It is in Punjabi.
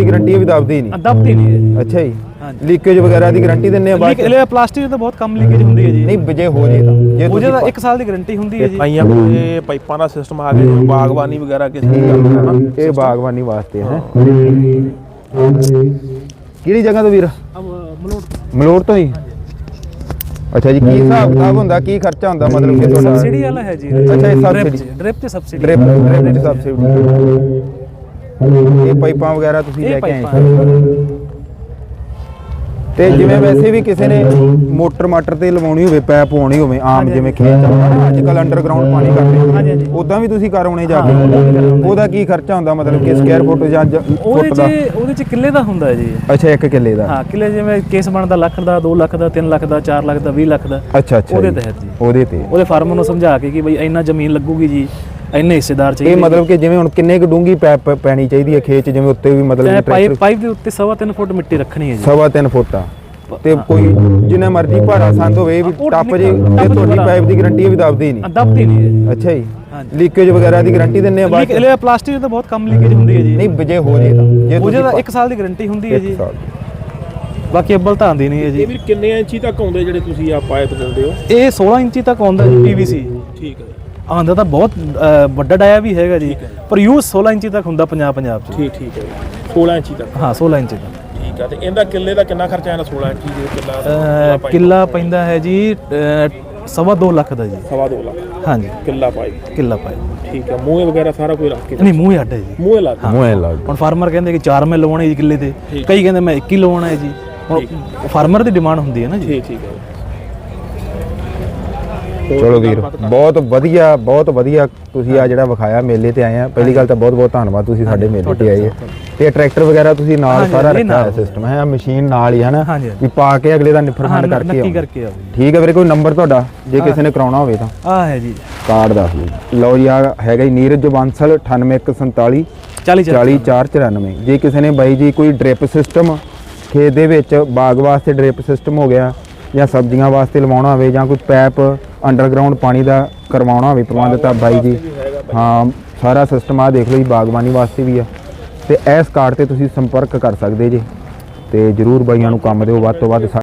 ਦੀ ਗਾਰੰਟੀ ਹੈ ਵੀ ਦਬਦੀ ਹੀ ਨਹੀਂ ਦਬਦੀ ਨਹੀਂ ਹੈ ਅੱਛਾ ਜੀ। ਹਾਂਜੀ। ਲੀਕੇਜ ਵਗੈਰਾ ਦੀ ਗਾਰੰਟੀ ਦਿੰਨੇ ਆ ਬਾਅਦ ਲੀਕ? ਇਹ ਪਲਾਸਟਿਕ ਤਾਂ ਬਹੁਤ ਕਮ ਲੀਕੇਜ ਹੁੰਦੀ ਹੈ ਜੀ। ਨਹੀਂ ਜੇ ਹੋ ਜੇ ਤਾਂ। ਜੇ ਜਿਹਦਾ 1 ਸਾਲ ਦੀ ਗਾਰੰਟੀ ਹੁੰਦੀ ਹੈ ਜੀ। ਪਾਈਆਂ ਕੋਲੇ ਪਾਈਪਾਂ ਦਾ ਸਿਸਟਮ ਆ ਗਿਆ ਬਾਗਬਾਨੀ ਵਗੈਰਾ ਕਿਸੇ ਦੀ ਗੱਲ ਹੈ ਨਾ। ਇਹ ਬਾਗਬਾਨੀ ਵਾਸਤੇ ਹੈ। ਕਿਹੜੀ ਜਗ੍ਹਾ ਤੋਂ ਵੀਰ? ਮਲੋਟ ਮਲੋੜ ਤੋਂ ਹੀ? ਅੱਛਾ ਜੀ ਕੀ ਹਿਸਾਬ ਕਿਤਾਬ ਹੁੰਦਾ ਕੀ ਖਰਚਾ ਹੁੰਦਾ ਮਤਲਬ ਕਿ ਤੁਹਾਡਾ? ਸਬਸਿਡੀ ਵਾਲਾ ਹੈ ਜੀ। ਅੱਛਾ, ਇਹ subsidy। ਡ੍ਰਿਪ ਤੇ ਸਬਸਿਡੀ ਡ੍ਰਿਪ ਸਬਸਿਡੀ ਇਹ ਪਾਈਪਾਂ ਵਗੈਰਾ ਤੁਸੀਂ ਲੈ ਕੇ ਆਏ ਤੇ ਜਿਵੇਂ ਵੈਸੇ ਵੀ ਕਿਸੇ ਨੇ ਮੋਟਰ ਮਾਟਰ ਤੇ ਲਵਾਉਣੀ ਹੋਵੇ ਪੈਪ ਪਾਉਣੀ ਹੋਵੇ ਆਮ ਜਿਵੇਂ ਖੇਤ ਚ ਅੱਜ ਕੱਲ ਅੰਡਰਗਰਾਉਂਡ ਪਾਣੀ ਕਰਦੇ ਹਾਂਜੀ। ਉਦਾਂ ਵੀ ਤੁਸੀਂ ਕਰਾਉਣੇ ਜਾ ਕੇ। ਉਹਦਾ ਕੀ ਖਰਚਾ ਹੁੰਦਾ? ਮਤਲਬ ਕਿ ਸਕੁਅਰ ਫੁੱਟ ਜਾਂ ਉਹਦੇ ਫੁੱਟ ਚ ਦਾ ਉਹਦੇ ਚ ਕਿੱਲੇ ਦਾ ਹੁੰਦਾ ਜੀ। ਅੱਛਾ ਇੱਕ ਕਿੱਲੇ ਦਾ। ਹਾਂ ਕਿੱਲੇ ਜਿਵੇਂ ਕੇਸ ਬਣਦਾ ਲੱਖ ਦਾ 2 ਲੱਖ ਦਾ 3 ਲੱਖ ਦਾ 4 ਲੱਖ ਦਾ 20 ਲੱਖ ਦਾ। ਅੱਛਾ ਅੱਛਾ ਉਹਦੇ। ਤਹਿਤ ਜੀ। ਉਹਦੇ ਤੇ। ਉਹਦੇ ਫਾਰਮਰ ਨੂੰ ਸਮਝਾ ਕੇ ਕਿ ਬਈ ਇੰਨਾ ਜ਼ਮੀਨ ਲੱਗੂਗੀ ਜੀ। ਇੰਨੇ ਹਿੱਸੇਦਾਰ ਚਾਹੀਦੇ ਇਹ ਮਤਲਬ ਕਿ ਜਿਵੇਂ ਹੁਣ ਕਿੰਨੇ ਕੁ ਡੂੰਗੀ ਪੈਪ ਪੈਣੀ ਚਾਹੀਦੀ ਹੈ ਖੇਤ 'ਚ ਜਿਵੇਂ ਉੱਤੇ ਵੀ ਮਤਲਬ ਪਾਈਪ ਪਾਈਪ ਦੇ ਉੱਤੇ ਸਵਾ ਤਿੰਨ ਫੁੱਟ ਮਿੱਟੀ ਰੱਖਣੀ ਹੈ ਜੀ। ਸਵਾ ਤਿੰਨ ਫੁੱਟ ਆ। ਤੇ ਕੋਈ ਜਿੰਨੇ ਮਰਜ਼ੀ ਭਾਰਾ ਸੰਦ ਹੋਵੇ ਇਹ ਵੀ ਟੱਪ ਜੇ ਤੇ ਤੁਹਾਡੀ। ਪਾਈਪ ਦੀ ਗਾਰੰਟੀ ਵੀ ਦਬਦੀ ਨਹੀਂ। ਦਬਦੀ ਨਹੀਂ ਅੱਛਾ ਜੀ। ਲੀਕੇਜ ਵਗੈਰਾ ਦੀ ਗਾਰੰਟੀ ਦਿੰਨੇ ਆ ਬਾਅਦ ਲੀਕ ਪਲਾਸਟਿਕ ਤਾਂ ਬਹੁਤ ਕਮ ਲੀਕੇਜ ਹੁੰਦੀ ਹੈ ਜੀ। ਨਹੀਂ ਜੇ ਹੋ ਜੇ ਤਾਂ। ਜੇ ਤੁਸੀਂ ਜਿਹਦਾ 1 ਸਾਲ ਦੀ ਗਾਰੰਟੀ ਹੁੰਦੀ ਹੈ ਜੀ। ਸਾਲ। ਬਾਕੀ ਅੱਬਲ ਤਾਂ ਆਂਦੀ ਨਹੀਂ ਹੈ ਜੀ। ਇਹ ਵੀ ਕਿੰਨੇ ਇੰਚੀ ਤੱਕ ਆਉਂਦੇ ਜਿਹੜੇ ਤੁਸੀਂ ਆ ਪਾਈਪ ਦਿੰਦੇ ਹੋ? ਇਹ 16 ਇੰਚੀ ਤੱਕ ਆਉਂਦਾ ਜੀ ਪੀਵੀਸੀ ਠੀਕ ਹੈ। ਆਂਦਾ ਤਾਂ ਬਹੁਤ ਅ, ਵੱਡਾ ਡਾਇਆ ਵੀ ਹੈਗਾ ਜੀ ਪਰ ਯੂਜ਼ 16 ਇੰਚੀ ਤੱਕ ਹੁੰਦਾ ਪੰਜਾਬ ਪੰਜਾਬ ਚ। ਠੀਕ ਠੀਕ ਹੈ 16 ਇੰਚੀ ਤੱਕ। ਹਾਂ 16 ਇੰਚੀ ਤੱਕ। ਠੀਕ ਆ ਤੇ ਇਹਦਾ ਕਿੱਲੇ ਦਾ ਕਿੰਨਾ ਖਰਚਾ ਆਣਾ 16 ਇੰਚੀ ਦੇ ਕਿੱਲਾ ਅ, ਕਿੱਲਾ ਪੈਂਦਾ ਹੈ ਜੀ ਅ, ਸਵਾ 2 ਲੱਖ ਦਾ ਜੀ। ਸਵਾ ਦੋ ਲੱਖ। ਹਾਂਜੀ। ਕਿੱਲਾ ਪਾਈਪ ਕਿੱਲਾ ਪਾਈ। ਠੀਕ ਆ ਮੂਹੇ ਵਗੈਰਾ ਸਾਰਾ ਕੋਈ ਰੱਖ ਕੇ ਨਹੀਂ ਮੂੰਹ ਹੀ ਅੱਡ ਹੈ ਜੀ। ਮੂਹੇ ਲਾ ਮੂੰਹ ਐ ਲੱਗ ਹੁਣ ਫਾਰਮਰ ਕਹਿੰਦੇ ਕਿ 4 ਮੈਂ ਲਵਾਉਣੇ ਜੀ ਕਿੱਲੇ ਤੇ। ਕਈ ਕਹਿੰਦੇ ਮੈਂ 21 ਲਵਾਉਣਾ ਹੈ ਜੀ। ਹੁਣ ਫਾਰਮਰ ਦੀ ਡਿਮਾਂਡ ਹੁੰਦੀ ਹੈ ਨਾ ਜੀ। ਠੀਕ ਠੀਕ ਹੈ। ਚਲੋ ਵੀਰ ਬਹੁਤ ਵਧੀਆ ਬਹੁਤ ਵਧੀਆ ਤੁਸੀਂ ਆ ਜਿਹੜਾ ਵਿਖਾਇਆ ਮੇਲੇ ਤੇ ਆਏ ਆ। ਪਹਿਲੀ ਗੱਲ ਤਾਂ ਬਹੁਤ ਬਹੁਤ ਧੰਨਵਾਦ ਤੁਸੀਂ ਸਾਡੇ ਮੇਲੇ ਤੇ ਆਏ ਤੇ ਟਰੈਕਟਰ ਵਗੈਰਾ ਤੁਸੀਂ ਨਾਲ ਸਾਰਾ ਰੱਖਿਆ। ਹੋਇਆ ਸਿਸਟਮ ਹੈ ਆ ਮਸ਼ੀਨ ਨਾਲ ਹੀ ਹੈ ਨਾ। ਵੀ ਪਾ ਕੇ ਅਗਲੇ ਦਾ ਨਿਫਰ ਹਾਂ ਫੰਡ ਕਰਕੇ ਆਓ ਠੀਕ ਹੈ ਵੀਰੇ ਕੋਈ ਨੰਬਰ ਤੁਹਾਡਾ? ਜੇ ਕਿਸੇ ਨੇ ਕਰਾਉਣਾ ਹੋਵੇ ਤਾਂ। ਆ ਹੈ ਜੀ। ਕਾਰਡ ਦੱਸ ਦਿਓ। ਲਓ ਜੀ ਆ ਹੈਗਾ ਜੀ ਨੀਰਜ ਬਾਂਸਲ 98147 40 40494 ਜੇ ਕਿਸੇ ਨੇ ਬਾਈ ਜੀ ਕੋਈ ਡ੍ਰਿਪ ਸਿਸਟਮ ਖੇਤ ਦੇ ਵਿੱਚ ਬਾਗ ਵਾਸਤੇ ਡ੍ਰਿਪ ਸਿਸਟਮ ਹੋ ਗਿਆ ਜਾਂ ਸਬਜ਼ੀਆਂ ਵਾਸਤੇ ਲਵਾਉਣਾ ਹੋਵੇ ਜਾਂ ਕੋਈ ਪੈਪ ਅੰਡਰਗਰਾਉਂਡ ਪਾਣੀ ਦਾ ਕਰਵਾਉਣਾ ਹੋਵੇ, ਪ੍ਰਬੰਧ ਤਾਂ ਬਾਈ ਜੀ। ਹਾਂ, ਸਾਰਾ ਸਿਸਟਮ ਆ, ਦੇਖ ਲਓ ਜੀ, ਬਾਗਬਾਨੀ ਵਾਸਤੇ ਵੀ ਆ। ਤੇ ਇਸ ਕਾਰਡ ਤੇ ਤੁਸੀਂ ਸੰਪਰਕ ਕਰ ਸਕਦੇ ਜੀ। ਤੇ ਜਰੂਰ ਬਾਈਆਂ ਨੂੰ ਕੰਮ ਦਿਓ, ਵੱਧ ਤੋਂ ਵੱਧ